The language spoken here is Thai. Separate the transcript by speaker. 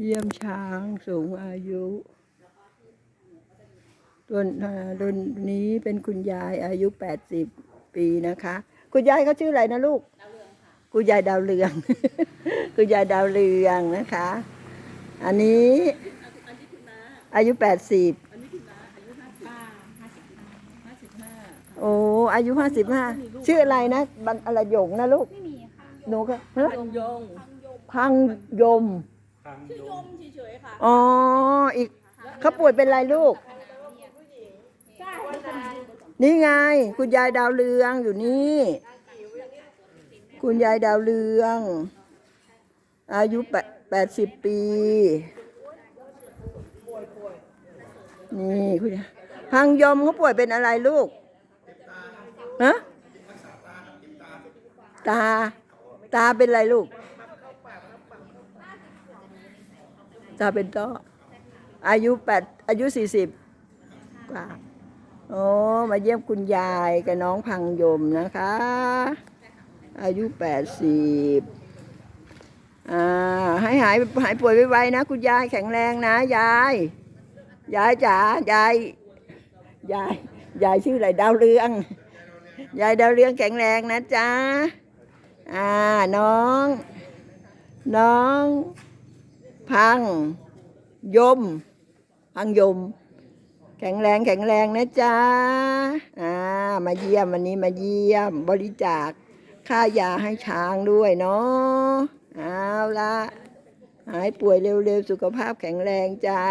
Speaker 1: เยี่ยมช้างสูงอายุตัวอ่ารุ่นนี้เป็นคุณยายอายุ 80 ปีนะคะ คุณยายเขาชื่ออะไรนะลูกคุณยายดาวเรืองคุณยายดาวเรืองนะคะ อันนี้อายุ 80โอ้อายุ55ชื่ออะไรนะบันอะไรหยงนะลูก
Speaker 2: ไม่มีค่ะ
Speaker 1: หนูก็ฮะ
Speaker 3: ยงยง
Speaker 1: พังยม
Speaker 3: ชื่อยมเฉยๆค่ะ
Speaker 1: อ๋ออีกเขาป่วยเป็นอะไรลูก
Speaker 2: ใช่
Speaker 1: นี่ไง คุณยายดาวเรืองอยู่นี่ คุณยายดาวเรือง อายุแปดแปดสิบปี นี่คุณยายพังยมเขาป่วยเป็นอะไรลูกฮะตา ตาเป็นอะไรลูก ตาเป็นต้ออายุแปดอายุสี่สิบกว่าโอ้มาเยี่ยมคุณยายกับน้องพังยมนะคะ อายุแปดสิบอ่าให้หายหายป่วยไวๆนะ คุณยายแข็งแรงนะยาย ยายจ๋ายายยายยายชื่ออะไรดาวเรือง ยายดาวเรืองแข็งแรงนะจ๊ะอ่าน้อง น้อง พัง ยม พังยม แข็งแรงแข็งแรงนะจ๊ะอ่ามาเยี่ยมวันนี้มาเยี่ยม บริจาคค่ายาให้ช้างด้วยเนาะเอาละหายป่วยเร็วๆ สุขภาพแข็งแรงจ้า